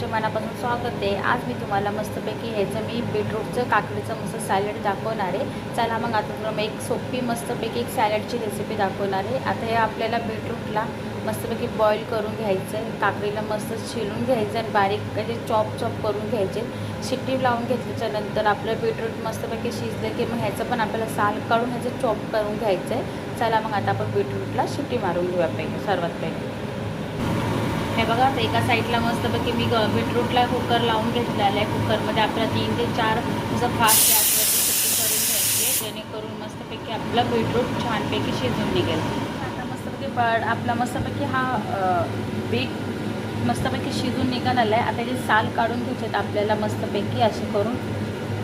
तुमच्या मनापासून स्वागत आहे. आज मी तुम्हाला मस्तपैकी ह्याचं मी बीटरूटचं काकडीचं मस्त सॅलड दाखवणार आहे. चला मग आता तुम्हाला एक सोपी मस्तपैकी एक सॅलडची रेसिपी दाखवणार आहे. आता हे आपल्याला बीटरूटला मस्तपैकी बॉईल करून घ्यायचं आहे. काकडीला मस्त शिलून घ्यायचं आणि बारीक म्हणजे चॉप चॉप करून घ्यायचे. शिट्टी लावून घेतल्याच्या नंतर आपलं बीटरूट मस्तपैकी शिजलं की मग ह्याचं पण आपल्याला साल काढून ह्याचं चॉप करून घ्यायचं आहे. चला मग आता आपण बीटरूटला शिट्टी मारून घेऊया पहिले सर्वात पहिले. हे बघा आता एका साईडला मस्तपैकी मी ग बीटरूटला कुकर लावून घेतलेला आहे. कुकरमध्ये आपल्याला तीन ते चार असं फास्ट गॅसवरती सुट्टी करून घ्यायची आहे. जेणेकरून मस्तपैकी आपलं बीटरूट छानपैकी शिजून निघेल. आता मस्तपैकी पड आपला मस्तपैकी हा बीट मस्तपैकी शिजून निघालेला आहे. आता जे साल काढून घ्यायचे आपल्याला मस्तपैकी असे करून.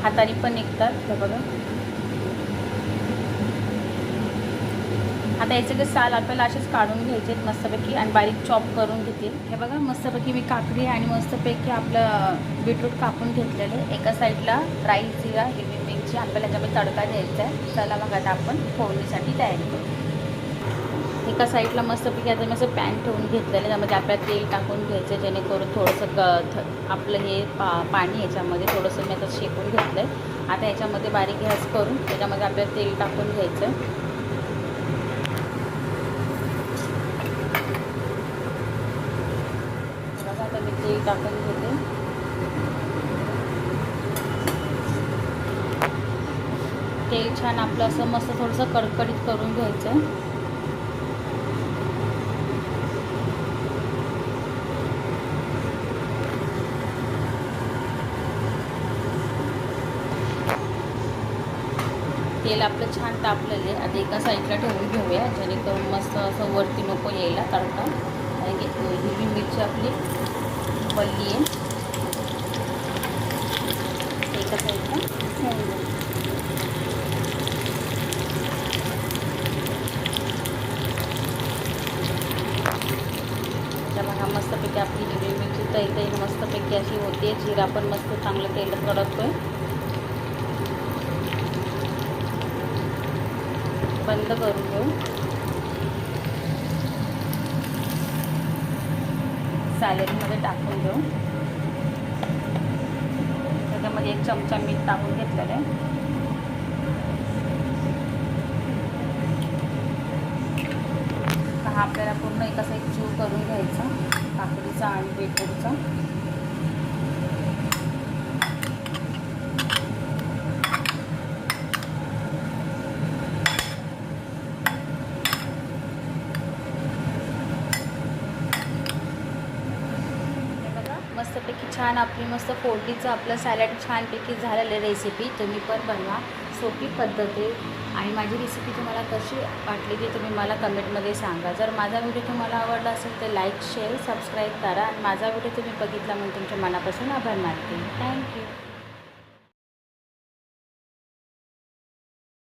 हाताने पण निघतात हे बघा. आता याचे जे साल आपल्याला असेच काढून घ्यायचे आहेत मस्तपैकी आणि बारीक चॉप करून घेतील. हे बघा मस्तपैकी मी काकडी आणि मस्तपैकी आपलं बीटरूट कापून घेतलेले एका साईडला राईस जिरा हिरवी मिरची आपल्याला याच्यामध्ये तडका द्यायचा आहे. चला मग आता आपण फोडणीसाठी तयारी करू. एका साईडला मस्तपैकी आता मी असं पॅन ठेवून घेतलेलं त्यामध्ये आपल्याला तेल टाकून घ्यायचं जेणेकरून थोडंसं ग थ आपलं हे पा पाणी याच्यामध्ये थोडंसं मी आता शेकून घेतलं आहे आता याच्यामध्ये बारीक गॅस करून त्याच्यामध्ये आपल्याला तेल टाकून घ्यायचं आहे बघा आता मी तेल टाकून घेते. तेल छान आपलं असं मस्त थोडंसं कडकडीत करून घ्यायचं. तेल आपलं छान तापलेलं आहे. आता एका साईडला ठेवून घेऊया जेणेकरून मस्त असं वरती नको यायला तडका. कारण की हिरवी मिरची आपली वापरली आहे एका साईडला ठेवून बघा मस्तपैकी आपली हिरवी मिरची तरी तरी मस्तपैकी अशी होते. जिरा पण मस्त चांगलं तेल कडकतोय बंद करून घेऊ. सॅलरीमध्ये टाकून घेऊ त्याच्यामध्ये एक चमचा मीठ टाकून घेतलेलं आहे. हा आपल्याला पूर्ण एक असा एक चूर करून घ्यायचा. काकडीचा आणि बेटरचा मस्तपैकी छान आपली मस्त फोडणीचं आपलं सॅलड छानपैकी झालेलं रेसिपी तुम्ही पण बनवा. सोपी पद्धत आहे. आणि माझी रेसिपी तुम्हाला कशी वाटली ती तुम्ही मला कमेंटमध्ये सांगा. जर माझा व्हिडिओ तुम्हाला आवडला असेल तर लाईक शेअर सबस्क्राईब करा. आणि माझा व्हिडिओ तुम्ही बघितला म्हणून तुमच्या मनापासून आभार मानते. थँक्यू